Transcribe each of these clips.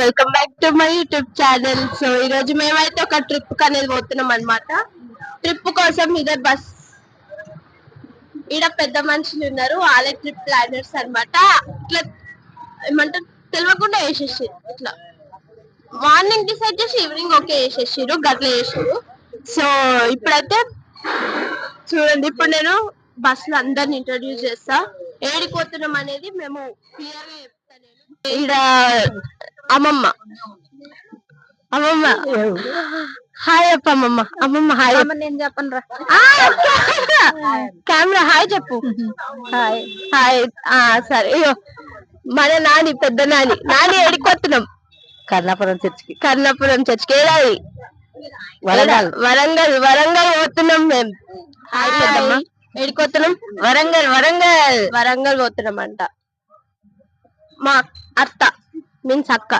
Welcome back to my YouTube channel so ఈ రోజు మేమైతే ఒక ట్రిప్ అనేది పోతున్నాం అన్నమాట. ట్రిప్ కోసం ఇదే బస్ ఈడ పెద్ద మనుషులు ఉన్నారు. వాళ్ళే ట్రిప్ ప్లానర్స్ అన్నమాట. ఇట్లా ఏమంటారు? తెలియకుండా వేసేసి ఇట్లా మార్నింగ్ డిసైడ్ చేసి ఈవినింగ్ ఓకే వేసేసారు గట్ల వేసారు సో ఇప్పుడైతే చూడండి ఇప్పుడు నేను బస్లో అందరిని ఇంట్రడ్యూస్ చేస్తా. ఏడికి పోతున్నాం అనేది మేము క్లియర్గా ఈడ అమ్మమ్మ. అమ్మమ్మ. హాయ్ అప్ప అమ్మమ్మ. అమ్మమ్మ హాయ్ నేను చెప్పను రా కెమెరా హాయ్ చెప్పు. హాయ్. హాయ్. ఆ సరే. మన నాని పెద్ద నాని. నాని ఏడికి పోతున్నాం కర్ణాపురం చర్చికి. కర్ణాపురం చర్చికి. ఏడాది వరంగల్. వరంగల్ వరంగల్ పోతున్నాం మేము. హాయ్ పెద్దమ్మ. ఏడికి పోతున్నాం వరంగల్ వరంగల్. వరంగల్ పోతున్నాం అంట మా అత్త. మీన్స్ అక్క.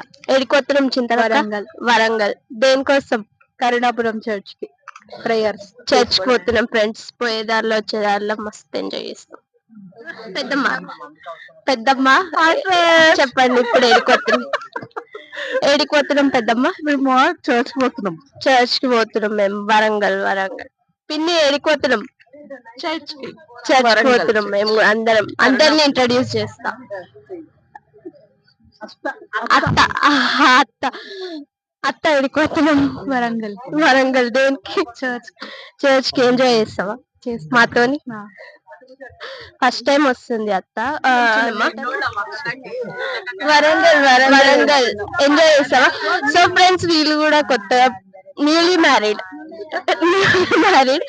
పోతున్నాం చింత వరంగల్. వరంగల్. దేనికోసం? కరుణాపురం చర్చ్కి. ప్రేయర్స్ చర్చ్ పోతున్నాం ఫ్రెండ్స్ పోయే దారిలో వచ్చే దారిలో మస్తు ఎంజాయ్ చేస్తాం. పెద్దమ్మ. పెద్దమ్మ చెప్పండి ఇప్పుడు ఏడిపోతున్నాం ఏడిపోతున్నాం పెద్దమ్మ? మేము చర్చ్ పోతున్నాం. చర్చ్కి పోతున్నాం మేము. వరంగల్ వరంగల్. పిన్ని ఏడిపోతున్నాం చర్చ్కి. చర్చ్ పోతున్నాం మేము అందరం. అందరిని ఇంట్రడ్యూస్ చేస్తాం. అత్త అత్త. అత్త ఏడిపోతున్నాం వరంగల్. వరంగల్ దేనికి? చర్చ్ చర్చ్కి ఎంజాయ్ చేస్తావా మాతోని? ఫస్ట్ టైం వస్తుంది అత్త. వరంగల్ వరంగల్. వరంగల్. ఎంజాయ్ చేస్తావా? సో ఫ్రెండ్స్ వీళ్ళు కూడా కొత్తగా న్యూలీ మ్యారీడ్ మ్యారీడ్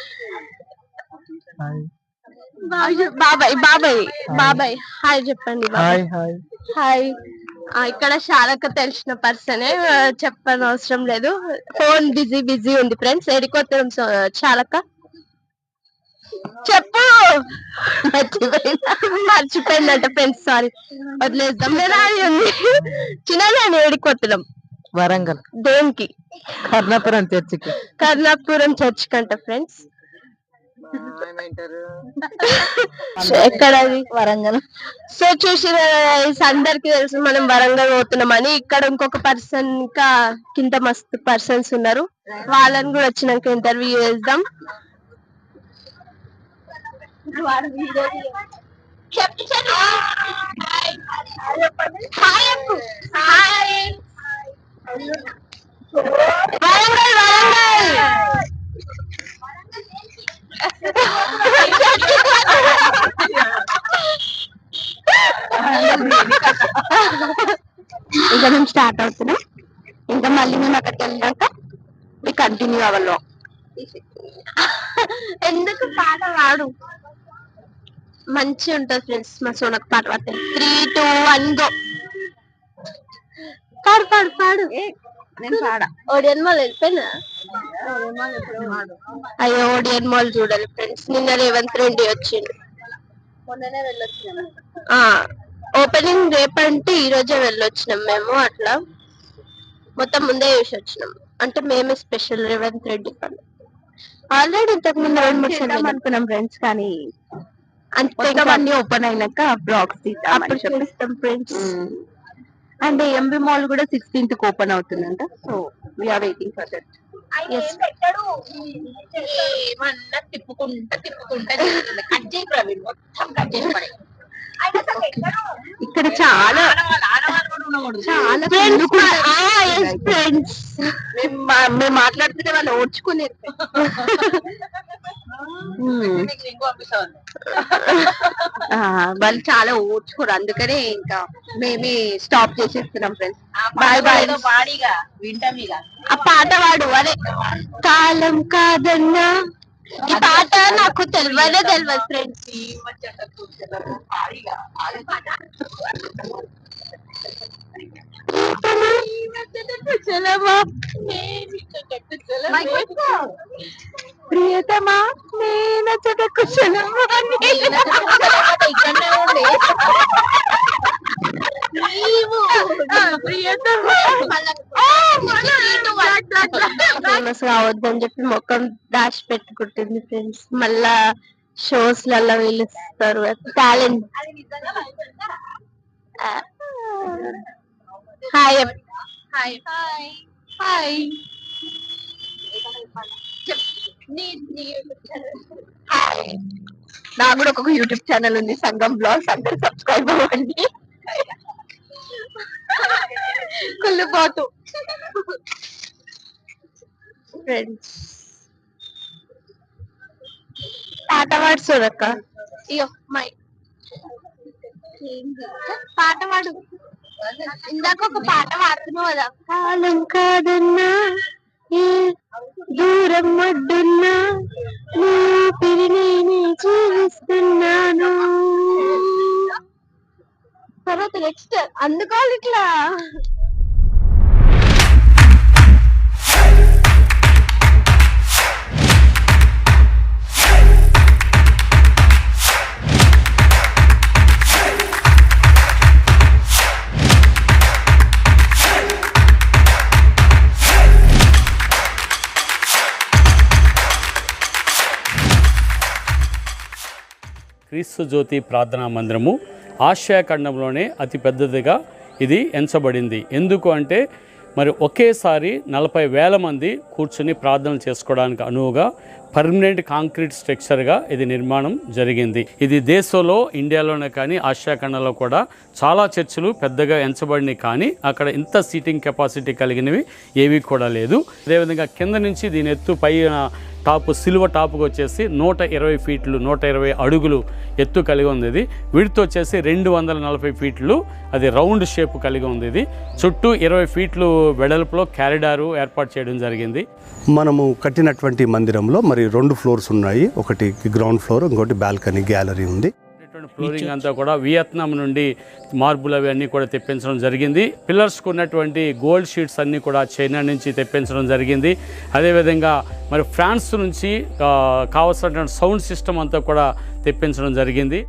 బాబాయ్ బాబాయ్ బాబాయ్. హాయ్ చెప్పండి బాబాయ్. హాయ్ హాయ్ ఇక్కడ శారక తెలిసిన పర్సనే చెప్పని అవసరం లేదు. ఫోన్ బిజీ బిజీ ఉంది ఫ్రెండ్స్ ఎడికొత్తాం శారక చెప్పు! మర్చిపోయిందా? మర్చిపోయిందంట ఫ్రెండ్స్ సారీ వదిలేద్దాం. నాని ఉంది? చిన్న ఏడికొత్తడం. వరంగల్. దేనికి? కర్ణాపురం చర్చికి. కర్ణాపురం చర్చ్ కంట ఫ్రెండ్స్ ఎక్కడది వరంగల్? సో చూసిన అందరికి తెలుసు మనం వరంగల్ పోతున్నామని. ఇక్కడ ఇంకొక పర్సన్ ఇంకా కింద మస్తు పర్సన్స్ ఉన్నారు. వాళ్ళని కూడా వచ్చినాక ఇంటర్వ్యూ చేద్దాం. చెప్పండి వరంగల్ ఇంకా మేము స్టార్ట్ అవుతున్నాం ఇంకా మళ్ళీ మేము అక్కడికి వెళ్ళాక మీకు కంటిన్యూ అవ్వాలి ఎందుకు పాట పాడు మంచి ఉంటది ఫ్రెండ్స్ మా సోనకు పాట పాడుతుంది త్రీ టూ వన్ గో పాడు పాడు పాడు. నేను పాడ? ఓడియన్ మాల్ వెళ్ళిపోయినా? అయ్యో ఓడియన్ మాల్ చూడాలి ఫ్రెండ్స్ నిన్న రేవంత్ రెడ్డి వచ్చిండు. మొన్ననే ఓపెనింగ్ రేపంటే ఈ రోజే వెళ్ళొచ్చినాం మేము అట్లా. మొత్తం ముందే చూసి వచ్చినాం అంటే మేమే స్పెషల్ రేవంత్ రెడ్డి ఆల్రెడీ ఇంతకు ముందు రెండు మూడు సార్లు. అనుకున్నాం ఫ్రెండ్స్ కానీ అంతే మొత్తం ఇంకా అన్ని ఓపెన్ అయినాక బ్లాగ్స్ అప్పుడు చూపిస్తాం ఫ్రెండ్స్ అండ్ ఎంబీ మాల్ కూడా సిక్స్టీన్త్కి ఓపెన్ అవుతుందంట. So we are waiting for that ఏమన్నా తిప్పుకుంటా తిప్పుకుంటా తిప్పుకుంటా. కట్ చేయి ప్రవీణ్. మొత్తం కట్ చేసి పడే ఇక్కడ చాలా మేము మాట్లాడుతుంటే వాళ్ళు ఆ, వాళ్ళు చాలా ఓడ్చుకోరు అందుకనే ఇంకా మేమే స్టాప్ చేసేస్తున్నాం ఫ్రెండ్స్ బాయ్ బాయ్ పాడిగా వింటామిగా ఆ పాట పాడు అదే. కాలం కాదన్నా. ఈ పాట నాకు తెలియనే తెలియదు ఫ్రెండ్స్ ప్రియతమా నేను కుశలమా ఫేమస్ కావద్దని చెప్పి మొక్కం దాచి పెట్టుకుంటుంది ఫ్రెండ్స్ మళ్ళా షోస్లలో పిలుస్తారు talent hi hi hi hi నాకు కూడా ఒక యూట్యూబ్ ఛానల్ ఉంది సంగం బ్లాగ్స్ అందరు సబ్స్క్రైబ్ అవ్వండి. కుళ్ళిపోతు. ఫ్రెండ్స్ పాట పాడు చూడక్క అయ్యో మై పాట పాడు? ఇందాక ఒక పాట పాడుతున్నావు కదా. కాలం కాదన్నా దూరం అడ్డున్నా నీ పిరి నేనే జీవిస్తున్నాను తర్వాత నెక్స్ట్ అందుకోవాలి ఇట్లా. క్రీస్తు జ్యోతి ప్రార్థనా మందిరము ఆసియా ఖండంలోనే అతి పెద్దదిగా ఇది ఎంచబడింది. ఎందుకు అంటే మరి ఒకేసారి నలభై వేల మంది కూర్చుని ప్రార్థన చేసుకోవడానికి అనువుగా పర్మనెంట్ కాంక్రీట్ స్ట్రక్చర్గా ఇది నిర్మాణం జరిగింది. ఇది దేశంలో ఇండియాలోనే కానీ ఆసియా ఖండంలో కూడా చాలా చర్చిలు పెద్దగా ఎంచబడినవి కానీ అక్కడ ఇంత సీటింగ్ కెపాసిటీ కలిగినవి ఏవి కూడా లేదు. అదేవిధంగా కింద నుంచి దీని ఎత్తు పైన టాప్ సిల్వ టాప్కి వచ్చేసి నూట ఇరవై ఫీట్లు నూట ఇరవై అడుగులు ఎత్తు కలిగి ఉంది ఇది. వీటితో వచ్చేసి రెండు వందల నలభై ఫీట్లు అది రౌండ్ షేప్ కలిగి ఉంది ఇది. చుట్టూ ఇరవై ఫీట్లు వెడల్పులో క్యారిడారు ఏర్పాటు చేయడం జరిగింది. మనము కట్టినటువంటి మందిరంలో మరి మరి రెండు ఫ్లోర్స్ ఉన్నాయి. ఒకటి గ్రౌండ్ ఫ్లోర్ ఇంకోటి బాల్కనీ గ్యాలరీ ఉంది. ఫ్లోరింగ్ అంతా కూడా వియత్నాం నుండి మార్బుల్ అవి అన్నీ కూడా తెప్పించడం జరిగింది. పిల్లర్స్కి ఉన్నటువంటి గోల్డ్ షీట్స్ అన్నీ కూడా చైనా నుంచి తెప్పించడం జరిగింది. అదేవిధంగా మరి ఫ్రాన్స్ నుంచి కావాల్సినటువంటి కావలసినటువంటి సౌండ్ సిస్టమ్ అంతా కూడా తెప్పించడం జరిగింది.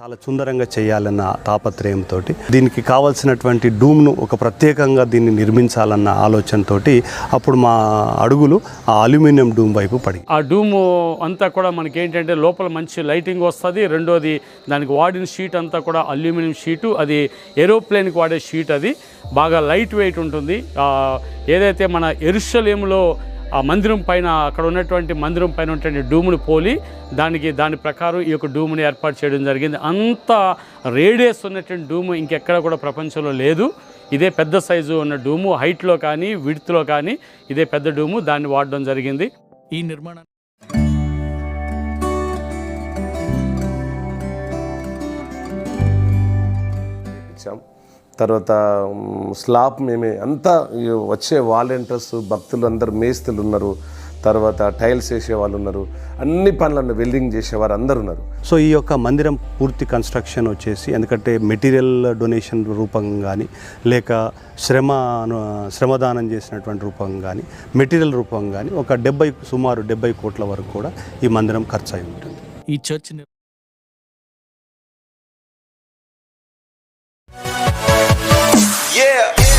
చాలా సుందరంగా చేయాలన్న తాపత్రయంతో దీనికి కావాల్సినటువంటి డూమ్ను ఒక ప్రత్యేకంగా దీన్ని నిర్మించాలన్న ఆలోచనతోటి అప్పుడు మా అడుగులు ఆ అల్యూమినియం డూమ్ వైపు పడి. ఆ డూమ్ అంతా కూడా మనకి ఏంటంటే లోపల మంచి లైటింగ్ వస్తుంది. రెండోది దానికి వాడిన షీట్ అంతా కూడా అల్యూమినియం షీటు. అది ఏరోప్లేన్కి వాడే షీట్ అది. బాగా లైట్ వెయిట్ ఉంటుంది. ఏదైతే మన ఎరుషలేములో ఆ మందిరం పైన అక్కడ ఉన్నటువంటి మందిరం పైన ఉన్నటువంటి డూముని పోలి దానికి దాని ప్రకారం ఈ యొక్క డూముని ఏర్పాటు చేయడం జరిగింది. అంత రేడియస్ ఉన్నటువంటి డూము ఇంకెక్కడ కూడా ప్రపంచంలో లేదు. ఇదే పెద్ద సైజు ఉన్న డూము హైట్లో కానీ విడ్త్లో కానీ ఇదే పెద్ద డూము దాన్ని వాడడం జరిగింది. ఈ నిర్మాణం ఇచ్చాం. తర్వాత మ్, స్లాబ్ మేమే అంతా వచ్చే వాలంటీర్స్ భక్తులు అందరు మేస్తులు ఉన్నారు తర్వాత టైల్స్ వేసే వాళ్ళు ఉన్నారు అన్ని పనులను వెల్డింగ్ చేసేవారు అందరు ఉన్నారు సో ఈ యొక్క మందిరం పూర్తి కన్స్ట్రక్షన్ వచ్చేసి ఎందుకంటే మెటీరియల్ డొనేషన్ రూపంగా కానీ లేక శ్రమ శ్రమదానం చేసినటువంటి రూపం కానీ మెటీరియల్ రూపం కానీ ఒక డెబ్బై సుమారు డెబ్బై కోట్ల వరకు కూడా ఈ మందిరం ఖర్చు అయి ఉంటుంది. ఈ చర్చ్ Yeah.